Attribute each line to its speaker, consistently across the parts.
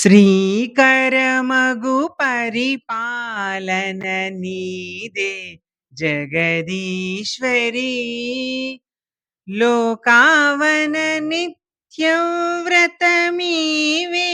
Speaker 1: శ్రీకరమగు పరిపాలన నీదే జగదీశ్వరి లోకావన నిత్యం వ్రతమీవే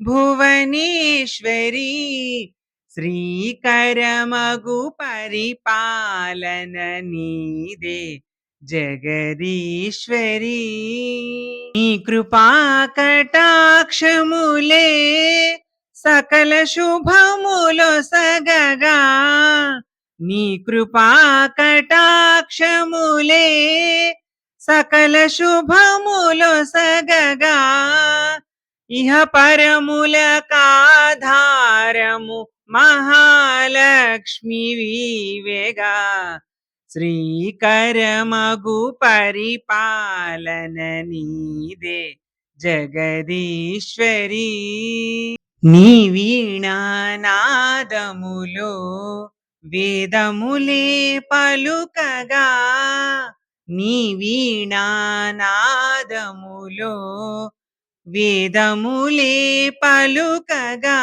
Speaker 1: భువనేశ్వరి శ్రీకరమగు పరిపాలన నీదే జగదీశ్వరీ నీ కృపా కటాక్షములే సకల శుభములు సగగా. నీ కృపా కటాక్షములే సకల శుభములు సగగా. ఇహ పరముల కాధారము మహాలక్ష్మి వివేగా. శ్రీకరమగు పరిపాలన నీదే జగదీశ్వరి. నీ వీణానాదములో వేదములే పలుకగా నీ వీణానాదములో వేదములే పలుకగా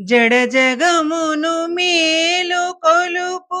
Speaker 1: జడ జగమును మేలు కొలుపు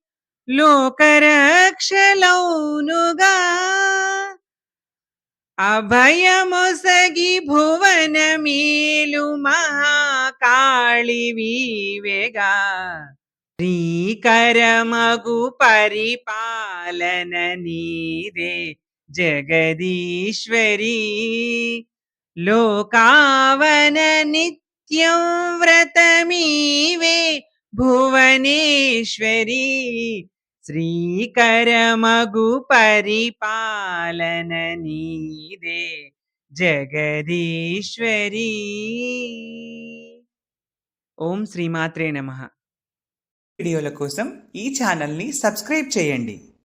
Speaker 1: లోకరక్షలౌనుగా. అభయముసగి భువన మేలు మహాకాళి వివేగా. శ్రీకరమగు పరిపాలన నీదే జగదీశ్వరీ. లోకావన నిత్యం వ్రతమీవే భువనేశ్వరి శ్రీకరమగు పరిపాలన నీదే జగదీశ్వరి. ఓం శ్రీమాత్రే నమ. వీడియోల కోసం ఈ ఛానల్ని సబ్స్క్రైబ్ చేయండి.